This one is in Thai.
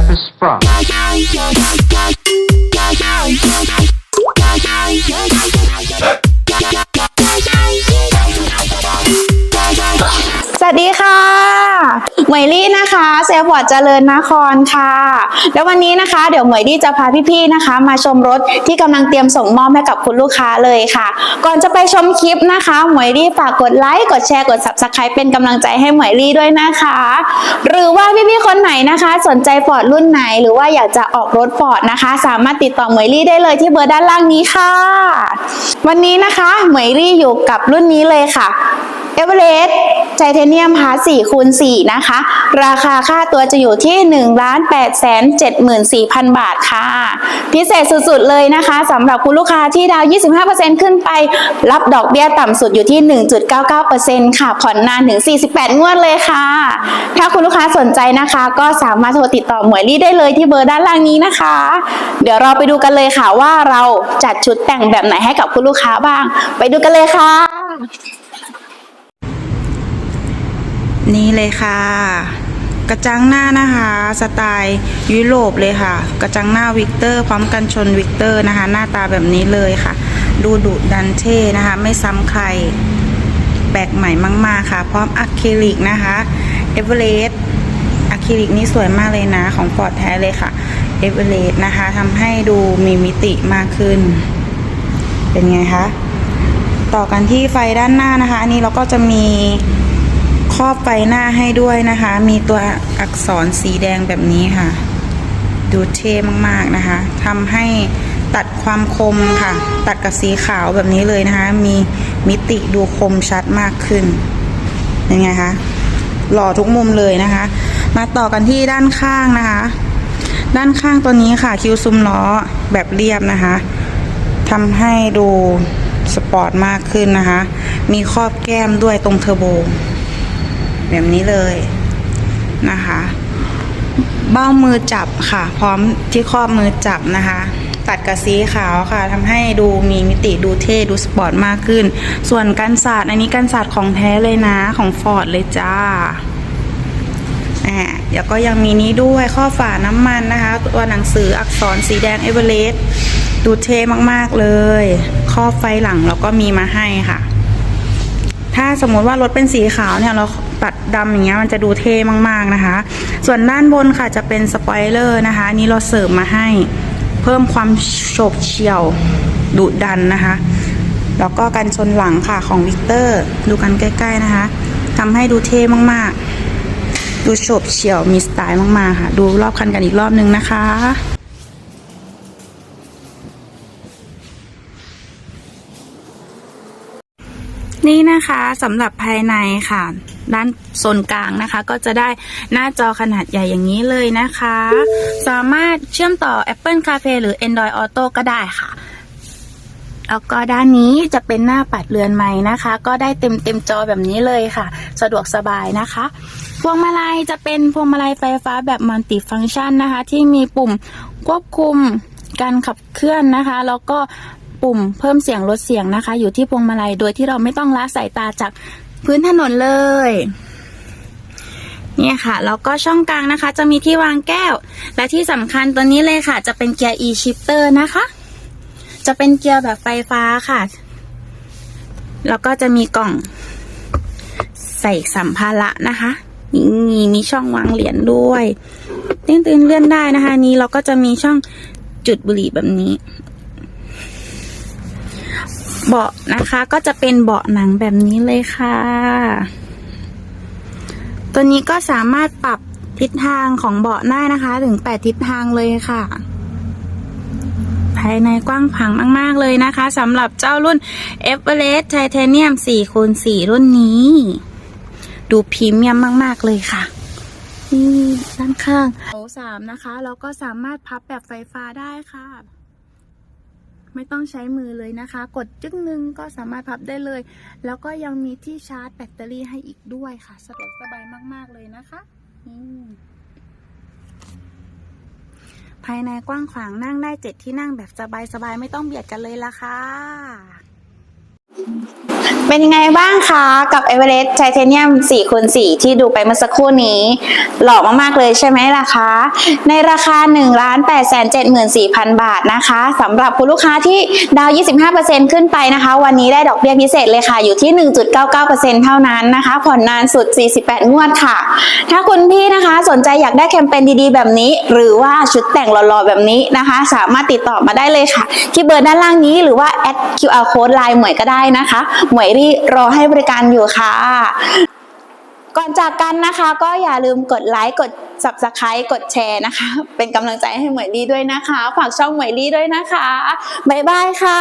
rap is from. ยลี่นะคะเซลล์พอร์ตเจริญนครค่ะ แล้ววันนี้นะคะ เดี๋ยวหมวยลี่จะพาพี่ๆนะคะ มาชมรถที่กำลังเตรียมส่งมอบให้กับคุณลูกค้าเลยค่ะ ก่อนจะไปชมคลิปนะคะหมวยลี่ฝากกดไลค์กดแชร์กด subscribe เป็นกำลังใจให้หมวยลี่ด้วยนะคะ หรือว่าพี่ๆคนไหนนะคะ สนใจฟอร์ดรุ่นไหน หรือว่าอยากจะออกรถฟอร์ดนะคะ สามารถติดต่อหมวยลี่ได้เลยที่เบอร์ด้านล่างนี้ค่ะ วันนี้นะคะหมวยลี่อยู่กับรุ่นนี้เลยค่ะเอเวอเรสต์ ไทเทเนียมพาร์4คูณ4นะคะ ราคาค่าตัวจะอยู่ที่ 1 8 7 4 0 0 0 บาทค่ะ พิเศษสุดๆเลยนะคะสำหรับคุณลูกค้าที่ดาว 25%ขึ้นไป รับดอกเบี้ยต่ำสุดอยู่ที่ 1.99%ค่ะ ผ่อนนานถึง 48 งวดเลยค่ะ ถ้าคุณลูกค้าสนใจนะคะ ก็สามารถโทรติดต่อหมวยลี่ได้เลยที่เบอร์ด้านล่างนี้นะคะ เดี๋ยวเราไปดูกันเลยค่ะว่าเราจัดชุดแต่งแบบไหนให้กับคุณลูกค้าบ้าง ไปดูกันเลยค่ะ นี่เลยค่ะ กระจังหน้านะคะ สไตล์ยุโรปเลยค่ะ กระจังหน้าวิกเตอร์ พร้อมกันชนวิกเตอร์นะคะ หน้าตาแบบนี้เลยค่ะ ดูดุดันเท่นะคะ ไม่ซ้ำใครแปลกใหม่มาก ๆ ค่ะ พร้อมอะคริลิกนะคะเอเวอเรสต์อะคริลิกนี่สวยมากเลยนะ ของฟอร์ดแท้เลยค่ะเอเวอเรสต์นะคะทำให้ดูมีมิติมากขึ้น เป็นไงคะ ต่อกันที่ไฟด้านหน้านะคะ อันนี้เราก็จะมี ครอบไฟหน้าให้ด้วยนะคะ มีตัวอักษรสีแดงแบบนี้ค่ะ ดูเท่มากๆนะคะทำให้ตัดความคมค่ะ ตัดกับสีขาวแบบนี้เลยนะคะ มีมิติดูคมชัดมากขึ้นเป็นไงคะหล่อทุกมุมเลยนะคะ มาต่อกันที่ด้านข้างนะคะ ด้านข้างตัวนี้ค่ะ คิวซุ้มล้อแบบเรียบนะคะทำให้ดูสปอร์ตมากขึ้นนะคะ มีครอบแก้มด้วยตรงเทอร์โบ แบบนี้เลยนะคะ เบ้ามือจับค่ะ พร้อมที่ครอบมือจับนะคะ ตัดกับสีขาวค่ะทำให้ดูมีมิติดูเท่ดูสปอร์ตมากขึ้น ส่วนกันศาสตร์อันนี้กันศาสตร์ของแท้เลยนะของฟอร์ดเลยจ้าอ่าเดี๋ยวก็ยังมีนี้ด้วยข้อฝาน้ำมันนะคะ ตัวหนังสืออักษรสีแดงเอเวอเรสต์ดูเท่มากๆเลย ข้อไฟหลังเราก็มีมาให้ค่ะ ถ้าสมมติว่ารถเป็นสีขาวเนี่ยเรา ปัดดำอย่างเงี้ยมันจะดูเท่มากๆนะคะ ส่วนด้านบนค่ะจะเป็นสปอยเลอร์นะคะนี้เราเสริมมาให้เพิ่มความโฉบเฉี่ยวดุดันนะคะ แล้วก็กันชนหลังค่ะของวิกเตอร์ดูกันใกล้ ๆนะคะทำให้ดูเท่มากๆ ดูโฉบเฉี่ยวมีสไตล์มากๆค่ะ ดูรอบคันกันอีกรอบนึงนะคะนี่นะคะสำหรับภายในค่ะ ด้านโซนกลางนะคะ ก็จะได้หน้าจอขนาดใหญ่อย่างนี้เลยนะคะ สามารถเชื่อมต่อ Apple CarPlay หรือ Android Auto ก็ได้ค่ะแล้วก็ด้านนี้จะเป็นหน้าปัดเรือนไม้นะคะ ก็ได้เต็มเต็มจอแบบนี้เลยค่ะ สะดวกสบายนะคะ พวงมาลัยจะเป็นพวงมาลัยไฟฟ้าแบบมัลติฟังชันนะคะ ที่มีปุ่มควบคุมการขับเคลื่อนนะคะ แล้วก็ปุ่มเพิ่มเสียงลดเสียงนะคะ อยู่ที่พวงมาลัยโดยที่เราไม่ต้องละสายตาจาก พื้นถนนเลย เนี่ยค่ะ แล้วก็ช่องกลางนะคะ จะมีที่วางแก้ว และที่สำคัญตัวนี้เลยค่ะ จะเป็นเกียร์ e shifter นะคะ จะเป็นเกียร์แบบไฟฟ้าค่ะ แล้วก็จะมีกล่องใส่สัมภาระนะคะนี่มีช่องวางเหรียญด้วยตื้นตื้นเลื่อนได้นะคะ นี้เราก็จะมีช่องจุดบุหรี่แบบนี้ เบาะนะคะก็จะเป็นเบาะหนังแบบนี้เลยค่ะ ตัวนี้ก็สามารถปรับทิศทางของเบาะได้นะคะ ถึงแปดทิศทางเลยค่ะ ภายในกว้างผังมาก ๆ เลยนะคะสำหรับเจ้ารุ่น e v e r e s t Titanium 4คูณ4รุ่นนี้ ดูพรีเมียมมาก ๆ เลยค่ะนี่ด้านข้างโถสามนะคะ เราก็สามารถพับแบบไฟฟ้าได้ค่ะ ไม่ต้องใช้มือเลยนะคะ กดจึ๊กนึงก็สามารถพับได้เลย แล้วก็ยังมีที่ชาร์จแบตเตอรี่ให้อีกด้วยค่ะสะดวกสบายมาก ๆ เลยนะคะนี่ภายในกว้างขวางนั่งได้เจ็ดที่นั่งแบบสบายๆ ไม่ต้องเบียดกันเลยละค่ะ เป็นยังไงบ้างคะ กับ e v e r e s t Titanium 4คูณ4ที่ดูไปเมื่อสักครู่นี้ หล่อมากๆเลยใช่ไหมล่ะคะ ในราคา 1 8 7 4 0 0 0 บาทนะคะสำหรับคุณลูกค้าที่ดาว 25%ขึ้นไปนะคะ วันนี้ได้ดอกเบี้ยพิเศษเลยค่ะ อยู่ที่ 1.99%เท่านั้นนะคะ ผ่อนนานสุด 48 งวดค่ะ ถ้าคุณพี่นะคะสนใจอยากได้แคมเปญดีๆ แบบนี้ หรือว่าชุดแต่งหล่อๆ แบบนี้นะคะ สามารถติดต่อมาได้เลยค่ะ ที่เบอร์ด้านล่างนี้หรือว่าแอด QR code ไลน์หมวยก็ได้นะคะหมวยรีรอให้บริการอยู่ค่ะ ก่อนจากกันนะคะ ก็อย่าลืมกดไลค์กด subscribe กดแชร์นะคะ เป็นกำลังใจให้เหมยดีด้วยนะคะ ฝากช่องเหมยดีด้วยนะคะ บ๊ายบายค่ะ